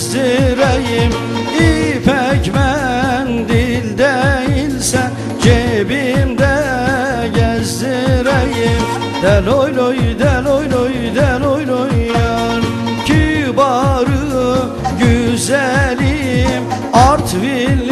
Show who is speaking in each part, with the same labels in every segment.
Speaker 1: Dizdireyim İpek mendil değilse Cebimde gezdireyim. Del oy loy del oy loy del oy loy yar Kibarı güzelim. Artvinlim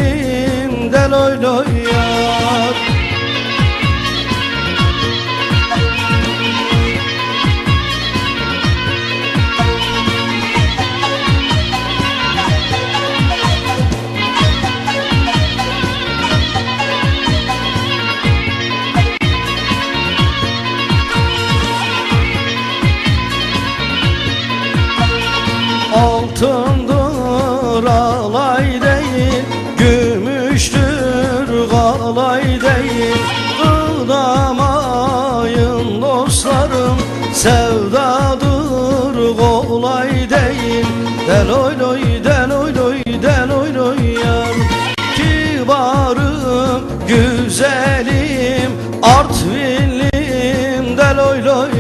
Speaker 1: Altındır alay değil Gümüştür galay değil. Kınamayın dostlarım Sevdadır kolay değil. Del oy loy del oy loy del oy loy yar. Kibarım güzelim Artvinlim del oy loy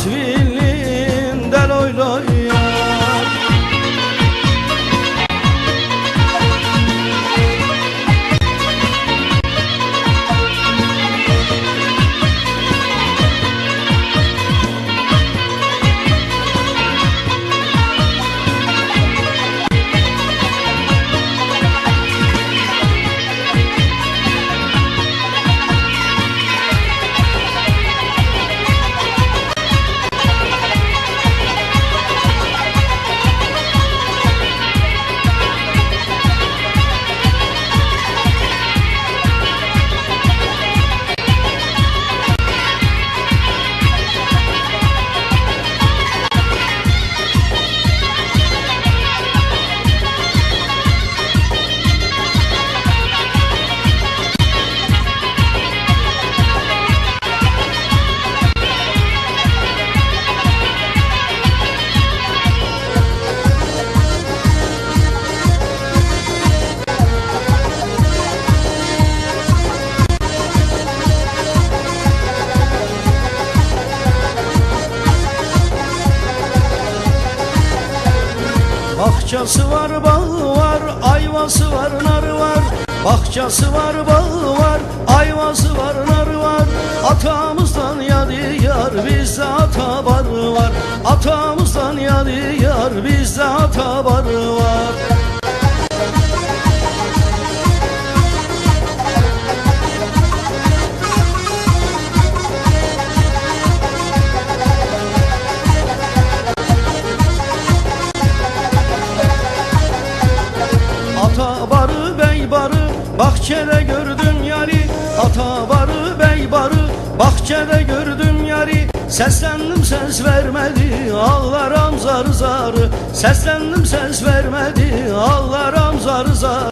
Speaker 1: Artvinlim Bahçesi var, bağı var, ayvası var, narı var. Bahçesi var, bağı var, ayvası var, narı var. Atamızdan yadigar bizde ata var. Atamızdan yadigar bizde ata var. Bahçede gördüm yari Ata barı bey barı. Bahçede gördüm yari Seslendim ses vermedi. Ağlarım zar zar Seslendim ses vermedi. Ağlarım zar zar